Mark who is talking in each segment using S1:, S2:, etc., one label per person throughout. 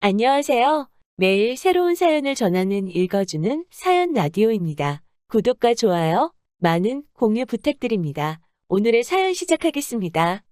S1: 안녕하세요. 매일 새로운 사연을 전하는 읽어주는 사연 라디오입니다. 구독과 좋아요, 많은 공유 부탁드립니다. 오늘의 사연 시작하겠습니다.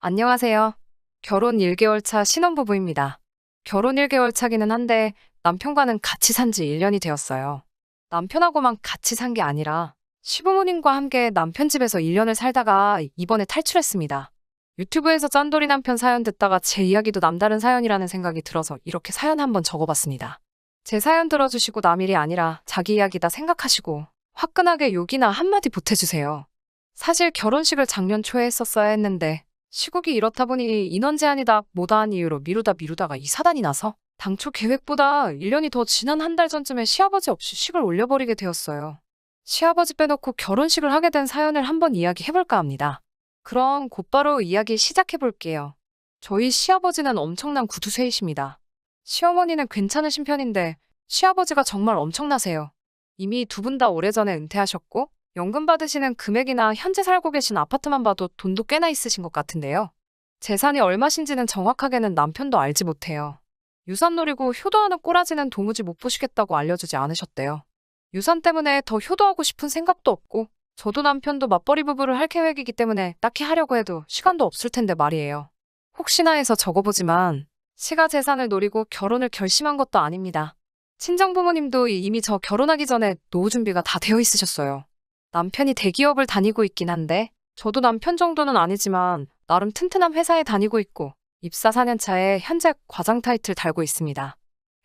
S2: 안녕하세요. 결혼 1개월 차 신혼부부입니다. 결혼 1개월 차기는 한데 남편과는 같이 산 지 1년이 되었어요. 남편하고만 같이 산 게 아니라 시부모님과 함께 남편 집에서 1년을 살다가 이번에 탈출했습니다. 유튜브에서 짠돌이 남편 사연 듣다가 제 이야기도 남다른 사연이라는 생각이 들어서 이렇게 사연 한번 적어봤습니다. 제 사연 들어주시고 남일이 아니라 자기 이야기다 생각하시고 화끈하게 욕이나 한마디 보태주세요. 사실 결혼식을 작년 초에 했었어야 했는데 시국이 이렇다 보니 인원 제한이다 뭐다 한 이유로 미루다 미루다가 이 사단이 나서 당초 계획보다 1년이 더 지난 한 달 전쯤에 시아버지 없이 식을 올려버리게 되었어요. 시아버지 빼놓고 결혼식을 하게 된 사연을 한번 이야기해볼까 합니다. 그럼 곧바로 이야기 시작해 볼게요. 저희 시아버지는 엄청난 구두쇠이십니다. 시어머니는 괜찮으신 편인데 시아버지가 정말 엄청나세요. 이미 두 분 다 오래전에 은퇴하셨고 연금 받으시는 금액이나 현재 살고 계신 아파트만 봐도 돈도 꽤나 있으신 것 같은데요. 재산이 얼마신지는 정확하게는 남편도 알지 못해요. 유산 노리고 효도하는 꼬라지는 도무지 못 보시겠다고 알려주지 않으셨대요. 유산 때문에 더 효도하고 싶은 생각도 없고 저도 남편도 맞벌이 부부를 할 계획이기 때문에 딱히 하려고 해도 시간도 없을 텐데 말이에요. 혹시나 해서 적어보지만 시가 재산을 노리고 결혼을 결심한 것도 아닙니다. 친정 부모님도 이미 저 결혼하기 전에 노후 준비가 다 되어 있으셨어요. 남편이 대기업을 다니고 있긴 한데 저도 남편 정도는 아니지만 나름 튼튼한 회사에 다니고 있고 입사 4년 차에 현재 과장 타이틀 달고 있습니다.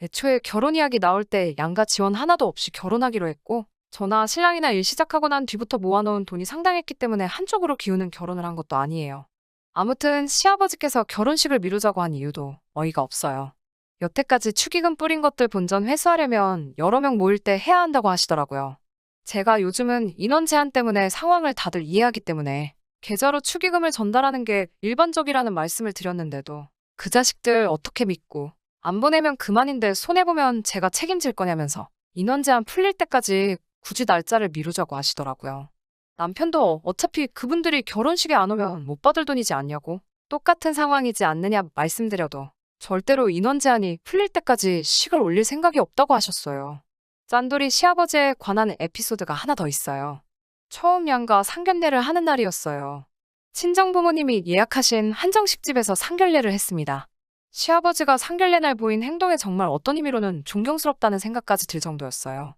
S2: 애초에 결혼 이야기 나올 때 양가 지원 하나도 없이 결혼하기로 했고 저나 신랑이나 일 시작하고 난 뒤부터 모아놓은 돈이 상당했기 때문에 한쪽으로 기우는 결혼을 한 것도 아니에요. 아무튼 시아버지께서 결혼식을 미루자고 한 이유도 어이가 없어요. 여태까지 축의금 뿌린 것들 본전 회수하려면 여러 명 모일 때 해야 한다고 하시더라고요. 제가 요즘은 인원 제한 때문에 상황을 다들 이해하기 때문에 계좌로 축의금을 전달하는 게 일반적이라는 말씀을 드렸는데도 그 자식들 어떻게 믿고 안 보내면 그만인데 손해보면 제가 책임질 거냐면서 인원 제한 풀릴 때까지 굳이 날짜를 미루자고 하시더라고요. 남편도 어차피 그분들이 결혼식에 안 오면 못 받을 돈이지 않냐고 똑같은 상황이지 않느냐 말씀드려도 절대로 인원 제한이 풀릴 때까지 식을 올릴 생각이 없다고 하셨어요. 짠돌이 시아버지에 관한 에피소드가 하나 더 있어요. 처음 양가 상견례를 하는 날이었어요. 친정 부모님이 예약하신 한정식집에서 상견례를 했습니다. 시아버지가 상견례 날 보인 행동에 정말 어떤 의미로는 존경스럽다는 생각까지 들 정도였어요.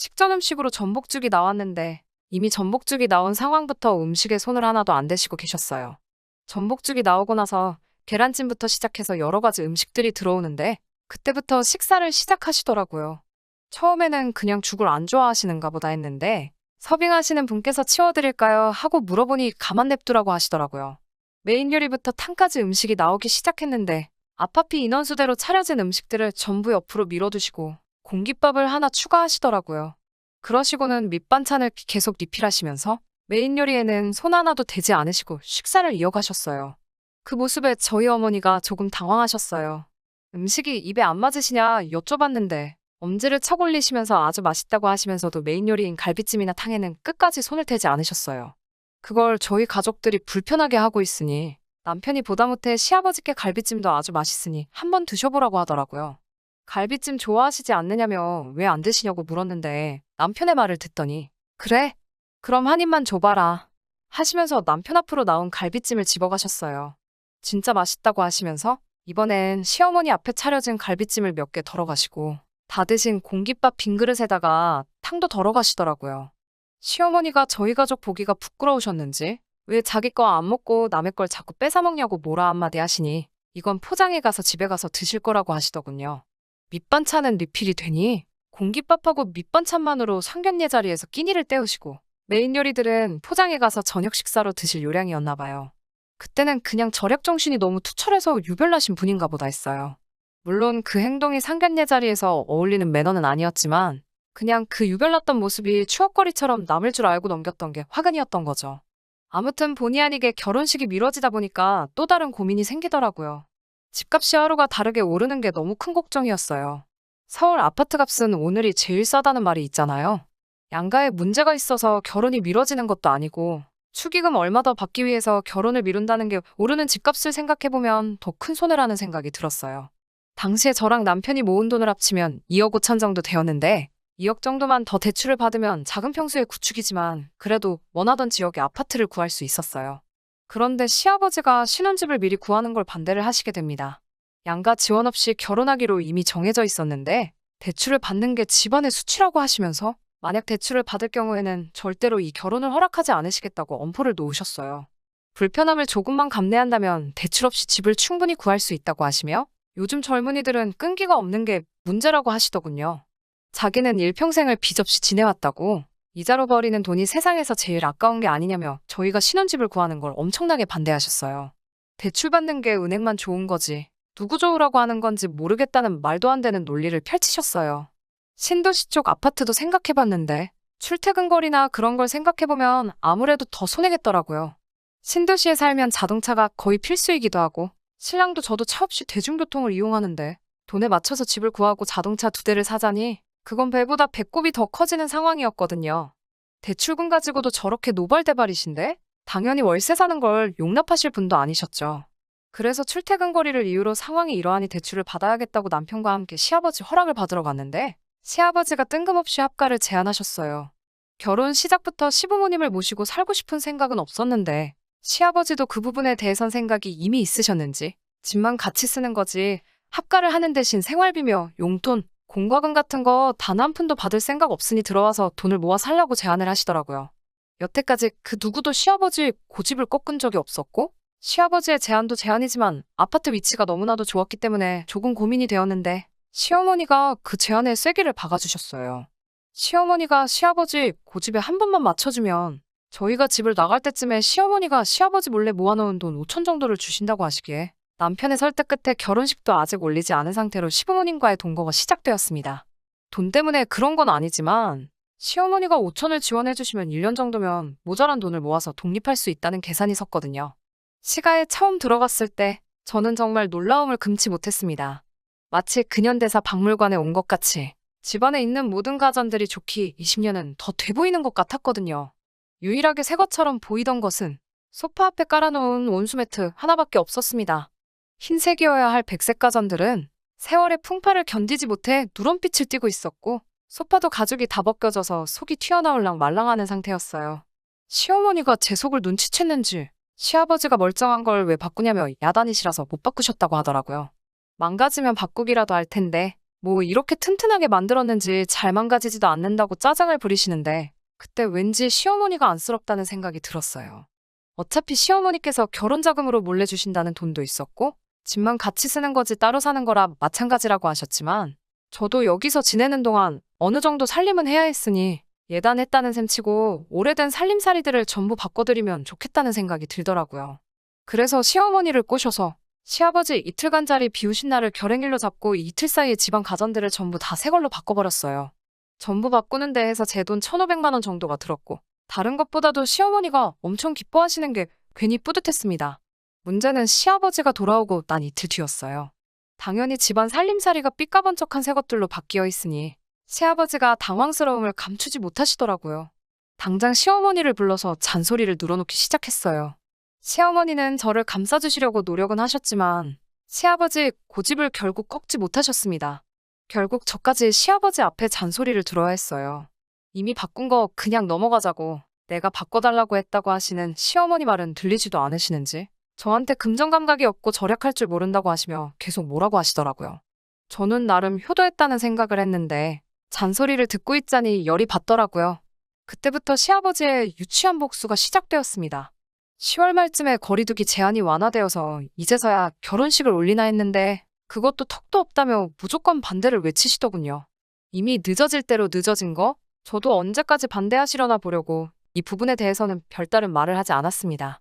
S2: 식전 음식으로 전복죽이 나왔는데 이미 전복죽이 나온 상황부터 음식에 손을 하나도 안 대시고 계셨어요. 전복죽이 나오고 나서 계란찜부터 시작해서 여러 가지 음식들이 들어오는데 그때부터 식사를 시작하시더라고요. 처음에는 그냥 죽을 안 좋아하시는가 보다 했는데 서빙하시는 분께서 치워드릴까요? 하고 물어보니 가만 냅두라고 하시더라고요. 메인 요리부터 탕까지 음식이 나오기 시작했는데 아파피 인원수대로 차려진 음식들을 전부 옆으로 밀어두시고 공깃밥을 하나 추가하시더라고요. 그러시고는 밑반찬을 계속 리필하시면서 메인 요리에는 손 하나도 대지 않으시고 식사를 이어가셨어요. 그 모습에 저희 어머니가 조금 당황하셨어요. 음식이 입에 안 맞으시냐 여쭤봤는데 엄지를 척 올리시면서 아주 맛있다고 하시면서도 메인 요리인 갈비찜이나 탕에는 끝까지 손을 대지 않으셨어요. 그걸 저희 가족들이 불편하게 하고 있으니 남편이 보다 못해 시아버지께 갈비찜도 아주 맛있으니 한번 드셔보라고 하더라고요. 갈비찜 좋아하시지 않느냐며 왜 안 드시냐고 물었는데 남편의 말을 듣더니 그래? 그럼 한 입만 줘봐라. 하시면서 남편 앞으로 나온 갈비찜을 집어가셨어요. 진짜 맛있다고 하시면서 이번엔 시어머니 앞에 차려진 갈비찜을 몇 개 덜어가시고 다 드신 공깃밥 빈 그릇에다가 탕도 덜어가시더라고요. 시어머니가 저희 가족 보기가 부끄러우셨는지 왜 자기 거 안 먹고 남의 걸 자꾸 뺏어먹냐고 뭐라 한마디 하시니 이건 포장해 가서 집에 가서 드실 거라고 하시더군요. 밑반찬은 리필이 되니 공깃밥하고 밑반찬만으로 상견례 자리에서 끼니를 때우시고 메인 요리들은 포장해 가서 저녁 식사로 드실 요량이었나 봐요. 그때는 그냥 절약 정신이 너무 투철해서 유별나신 분인가 보다 했어요. 물론 그 행동이 상견례 자리에서 어울리는 매너는 아니었지만 그냥 그 유별났던 모습이 추억거리처럼 남을 줄 알고 넘겼던 게 화근이었던 거죠. 아무튼 본의 아니게 결혼식이 미뤄지다 보니까 또 다른 고민이 생기더라고요. 집값이 하루가 다르게 오르는 게 너무 큰 걱정이었어요. 서울 아파트 값은 오늘이 제일 싸다는 말이 있잖아요. 양가에 문제가 있어서 결혼이 미뤄지는 것도 아니고 축의금 얼마 더 받기 위해서 결혼을 미룬다는 게 오르는 집값을 생각해보면 더 큰 손해라는 생각이 들었어요. 당시에 저랑 남편이 모은 돈을 합치면 2억 5천 정도 되었는데 2억 정도만 더 대출을 받으면 작은 평수의 구축이지만 그래도 원하던 지역에 아파트를 구할 수 있었어요. 그런데 시아버지가 신혼집을 미리 구하는 걸 반대를 하시게 됩니다. 양가 지원 없이 결혼하기로 이미 정해져 있었는데 대출을 받는 게 집안의 수치라고 하시면서 만약 대출을 받을 경우에는 절대로 이 결혼을 허락하지 않으시겠다고 엄포를 놓으셨어요. 불편함을 조금만 감내한다면 대출 없이 집을 충분히 구할 수 있다고 하시며 요즘 젊은이들은 끈기가 없는 게 문제라고 하시더군요. 자기는 일평생을 빚 없이 지내왔다고 이자로 버리는 돈이 세상에서 제일 아까운 게 아니냐며 저희가 신혼집을 구하는 걸 엄청나게 반대하셨어요. 대출 받는 게 은행만 좋은 거지 누구 좋으라고 하는 건지 모르겠다는 말도 안 되는 논리를 펼치셨어요. 신도시 쪽 아파트도 생각해봤는데 출퇴근 거리나 그런 걸 생각해보면 아무래도 더 손해겠더라고요. 신도시에 살면 자동차가 거의 필수이기도 하고 신랑도 저도 차 없이 대중교통을 이용하는데 돈에 맞춰서 집을 구하고 자동차 두 대를 사자니 그건 배보다 배꼽이 더 커지는 상황이었거든요. 대출금 가지고도 저렇게 노발대발이신데 당연히 월세 사는 걸 용납하실 분도 아니셨죠. 그래서 출퇴근 거리를 이유로 상황이 이러하니 대출을 받아야겠다고 남편과 함께 시아버지 허락을 받으러 갔는데 시아버지가 뜬금없이 합가를 제안하셨어요. 결혼 시작부터 시부모님을 모시고 살고 싶은 생각은 없었는데 시아버지도 그 부분에 대해선 생각이 이미 있으셨는지 집만 같이 쓰는 거지 합가를 하는 대신 생활비며 용돈, 공과금 같은 거 단 한 푼도 받을 생각 없으니 들어와서 돈을 모아 살라고 제안을 하시더라고요. 여태까지 그 누구도 시아버지 고집을 꺾은 적이 없었고 시아버지의 제안도 제안이지만 아파트 위치가 너무나도 좋았기 때문에 조금 고민이 되었는데 시어머니가 그 제안에 쐐기를 박아주셨어요. 시어머니가 시아버지 고집에 한 번만 맞춰주면 저희가 집을 나갈 때쯤에 시어머니가 시아버지 몰래 모아놓은 돈 5천 정도를 주신다고 하시기에 남편의 설득 끝에 결혼식도 아직 올리지 않은 상태로 시부모님과의 동거가 시작되었습니다. 돈 때문에 그런 건 아니지만 시어머니가 5천을 지원해주시면 1년 정도면 모자란 돈을 모아서 독립할 수 있다는 계산이 섰거든요. 시가에 처음 들어갔을 때 저는 정말 놀라움을 금치 못했습니다. 마치 근현대사 박물관에 온 것 같이 집안에 있는 모든 가전들이 좋기 20년은 더 돼 보이는 것 같았거든요. 유일하게 새 것처럼 보이던 것은 소파 앞에 깔아놓은 온수매트 하나밖에 없었습니다. 흰색이어야 할 백색 가전들은 세월의 풍파를 견디지 못해 누런빛을 띠고 있었고 소파도 가죽이 다 벗겨져서 속이 튀어나올랑 말랑하는 상태였어요. 시어머니가 제 속을 눈치챘는지 시아버지가 멀쩡한 걸 왜 바꾸냐며 야단이시라서 못 바꾸셨다고 하더라고요. 망가지면 바꾸기라도 할 텐데 뭐 이렇게 튼튼하게 만들었는지 잘 망가지지도 않는다고 짜증을 부리시는데 그때 왠지 시어머니가 안쓰럽다는 생각이 들었어요. 어차피 시어머니께서 결혼 자금으로 몰래 주신다는 돈도 있었고 집만 같이 쓰는 거지 따로 사는 거라 마찬가지라고 하셨지만 저도 여기서 지내는 동안 어느 정도 살림은 해야 했으니 예단했다는 셈치고 오래된 살림살이들을 전부 바꿔드리면 좋겠다는 생각이 들더라고요. 그래서 시어머니를 꼬셔서 시아버지 이틀간 자리 비우신 날을 결행일로 잡고 이틀 사이에 집안 가전들을 전부 다 새 걸로 바꿔버렸어요. 전부 바꾸는 데 해서 제 돈 1,500만 원 정도가 들었고 다른 것보다도 시어머니가 엄청 기뻐하시는 게 괜히 뿌듯했습니다. 문제는 시아버지가 돌아오고 난 이틀 뒤였어요. 당연히 집안 살림살이가 삐까번쩍한 새 것들로 바뀌어 있으니 시아버지가 당황스러움을 감추지 못하시더라고요. 당장 시어머니를 불러서 잔소리를 늘어놓기 시작했어요. 시어머니는 저를 감싸주시려고 노력은 하셨지만 시아버지 고집을 결국 꺾지 못하셨습니다. 결국 저까지 시아버지 앞에 잔소리를 들어야 했어요. 이미 바꾼 거 그냥 넘어가자고 내가 바꿔달라고 했다고 하시는 시어머니 말은 들리지도 않으시는지 저한테 금전 감각이 없고 절약할 줄 모른다고 하시며 계속 뭐라고 하시더라고요. 저는 나름 효도했다는 생각을 했는데 잔소리를 듣고 있자니 열이 받더라고요. 그때부터 시아버지의 유치한 복수가 시작되었습니다. 10월 말쯤에 거리두기 제한이 완화되어서 이제서야 결혼식을 올리나 했는데 그것도 턱도 없다며 무조건 반대를 외치시더군요. 이미 늦어질 대로 늦어진 거? 저도 언제까지 반대하시려나 보려고 이 부분에 대해서는 별다른 말을 하지 않았습니다.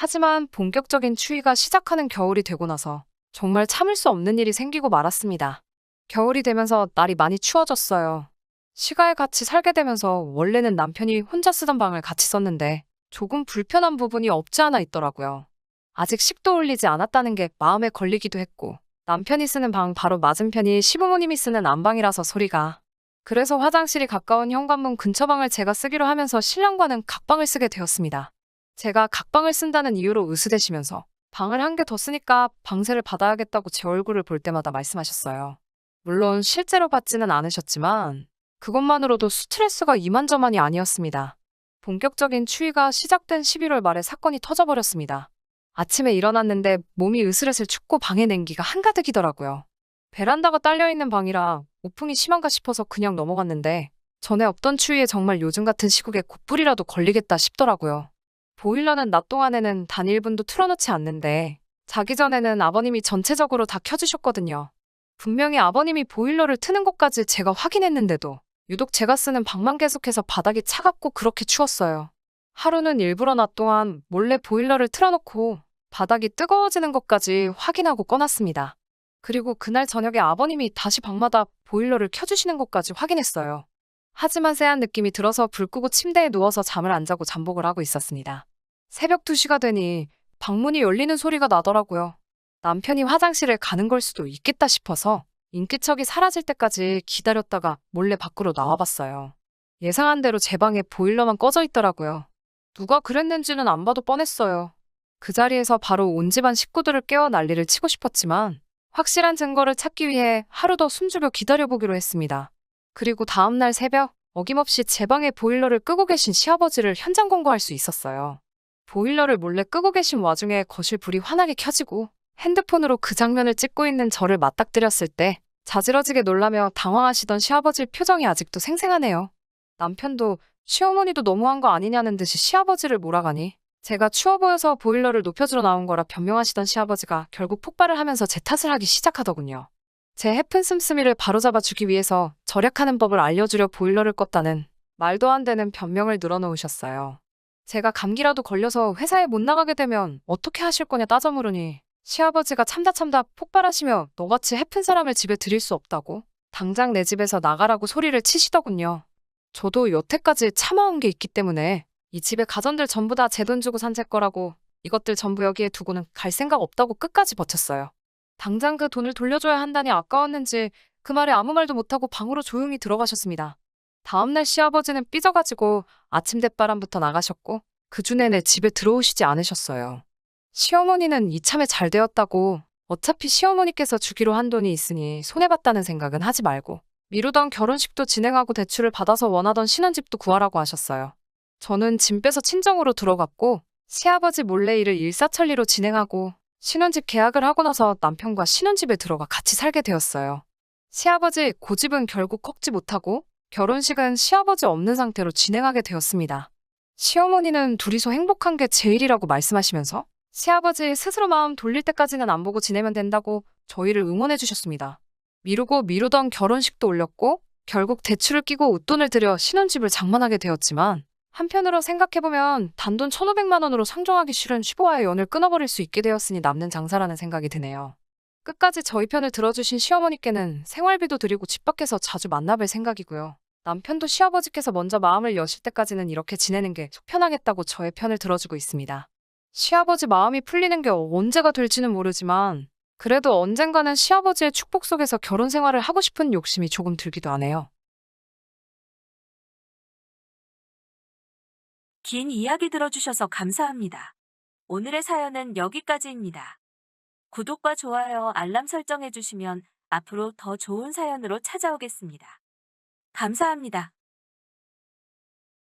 S2: 하지만 본격적인 추위가 시작하는 겨울이 되고 나서 정말 참을 수 없는 일이 생기고 말았습니다. 겨울이 되면서 날이 많이 추워졌어요. 시가에 같이 살게 되면서 원래는 남편이 혼자 쓰던 방을 같이 썼는데 조금 불편한 부분이 없지 않아 있더라고요. 아직 식도 올리지 않았다는 게 마음에 걸리기도 했고 남편이 쓰는 방 바로 맞은편이 시부모님이 쓰는 안방이라서 소리가 그래서 화장실이 가까운 현관문 근처 방을 제가 쓰기로 하면서 신랑과는 각방을 쓰게 되었습니다. 제가 각방을 쓴다는 이유로 으스대시면서 방을 한 개 더 쓰니까 방세를 받아야겠다고 제 얼굴을 볼 때마다 말씀하셨어요. 물론 실제로 받지는 않으셨지만 그것만으로도 스트레스가 이만저만이 아니었습니다. 본격적인 추위가 시작된 11월 말에 사건이 터져버렸습니다. 아침에 일어났는데 몸이 으슬으슬 춥고 방에 냉기가 한가득이더라고요. 베란다가 딸려있는 방이라 우풍이 심한가 싶어서 그냥 넘어갔는데 전에 없던 추위에 정말 요즘 같은 시국에 곧불이라도 걸리겠다 싶더라고요. 보일러는 낮 동안에는 단 1분도 틀어놓지 않는데 자기 전에는 아버님이 전체적으로 다 켜주셨거든요. 분명히 아버님이 보일러를 트는 것까지 제가 확인했는데도 유독 제가 쓰는 방만 계속해서 바닥이 차갑고 그렇게 추웠어요. 하루는 일부러 낮 동안 몰래 보일러를 틀어놓고 바닥이 뜨거워지는 것까지 확인하고 꺼놨습니다. 그리고 그날 저녁에 아버님이 다시 방마다 보일러를 켜주시는 것까지 확인했어요. 하지만 쎄한 느낌이 들어서 불 끄고 침대에 누워서 잠을 안 자고 잠복을 하고 있었습니다. 새벽 2시가 되니 방문이 열리는 소리가 나더라고요. 남편이 화장실에 가는 걸 수도 있겠다 싶어서 인기척이 사라질 때까지 기다렸다가 몰래 밖으로 나와봤어요. 예상한 대로 제 방에 보일러만 꺼져 있더라고요. 누가 그랬는지는 안 봐도 뻔했어요. 그 자리에서 바로 온 집안 식구들을 깨워 난리를 치고 싶었지만 확실한 증거를 찾기 위해 하루 더 숨죽여 기다려보기로 했습니다. 그리고 다음날 새벽 어김없이 제 방에 보일러를 끄고 계신 시아버지를 현장 검거할 수 있었어요. 보일러를 몰래 끄고 계신 와중에 거실 불이 환하게 켜지고 핸드폰으로 그 장면을 찍고 있는 저를 맞닥뜨렸을 때 자지러지게 놀라며 당황하시던 시아버지 표정이 아직도 생생하네요. 남편도 시어머니도 너무한 거 아니냐는 듯이 시아버지를 몰아가니 제가 추워 보여서 보일러를 높여주러 나온 거라 변명하시던 시아버지가 결국 폭발을 하면서 제 탓을 하기 시작하더군요. 제 해픈 씀씀이를 바로잡아 주기 위해서 절약하는 법을 알려주려 보일러를 껐다는 말도 안 되는 변명을 늘어놓으셨어요. 제가 감기라도 걸려서 회사에 못 나가게 되면 어떻게 하실 거냐 따져 물으니 시아버지가 참다 참다 폭발하시며 너같이 해픈 사람을 집에 들일 수 없다고 당장 내 집에서 나가라고 소리를 치시더군요. 저도 여태까지 참아온 게 있기 때문에 이 집의 가전들 전부 다 제 돈 주고 산 제 거라고 이것들 전부 여기에 두고는 갈 생각 없다고 끝까지 버텼어요. 당장 그 돈을 돌려줘야 한다니 아까웠는지 그 말에 아무 말도 못하고 방으로 조용히 들어가셨습니다. 다음날 시아버지는 삐져가지고 아침 대바람부터 나가셨고 그주 내내 집에 들어오시지 않으셨어요. 시어머니는 이참에 잘 되었다고 어차피 시어머니께서 주기로 한 돈이 있으니 손해봤다는 생각은 하지 말고 미루던 결혼식도 진행하고 대출을 받아서 원하던 신혼집도 구하라고 하셨어요. 저는 짐 빼서 친정으로 들어갔고 시아버지 몰래 일을 일사천리로 진행하고 신혼집 계약을 하고 나서 남편과 신혼집에 들어가 같이 살게 되었어요. 시아버지 고집은 결국 꺾지 못하고 결혼식은 시아버지 없는 상태로 진행하게 되었습니다. 시어머니는 둘이서 행복한 게 제일이라고 말씀하시면서 시아버지 스스로 마음 돌릴 때까지는 안 보고 지내면 된다고 저희를 응원해 주셨습니다. 미루고 미루던 결혼식도 올렸고 결국 대출을 끼고 웃돈을 들여 신혼집을 장만하게 되었지만 한편으로 생각해보면 단돈 1,500만 원으로 상종하기 싫은 시부와의 연을 끊어버릴 수 있게 되었으니 남는 장사라는 생각이 드네요. 끝까지 저희 편을 들어주신 시어머니께는 생활비도 드리고 집 밖에서 자주 만나뵐 생각이고요. 남편도 시아버지께서 먼저 마음을 여실 때까지는 이렇게 지내는 게 속 편하겠다고 저의 편을 들어주고 있습니다. 시아버지 마음이 풀리는 게 언제가 될지는 모르지만 그래도 언젠가는 시아버지의 축복 속에서 결혼 생활을 하고 싶은 욕심이 조금 들기도 하네요.
S1: 긴 이야기 들어주셔서 감사합니다. 오늘의 사연은 여기까지입니다. 구독과 좋아요, 알람 설정해주시면 앞으로 더 좋은 사연으로 찾아오겠습니다. 감사합니다.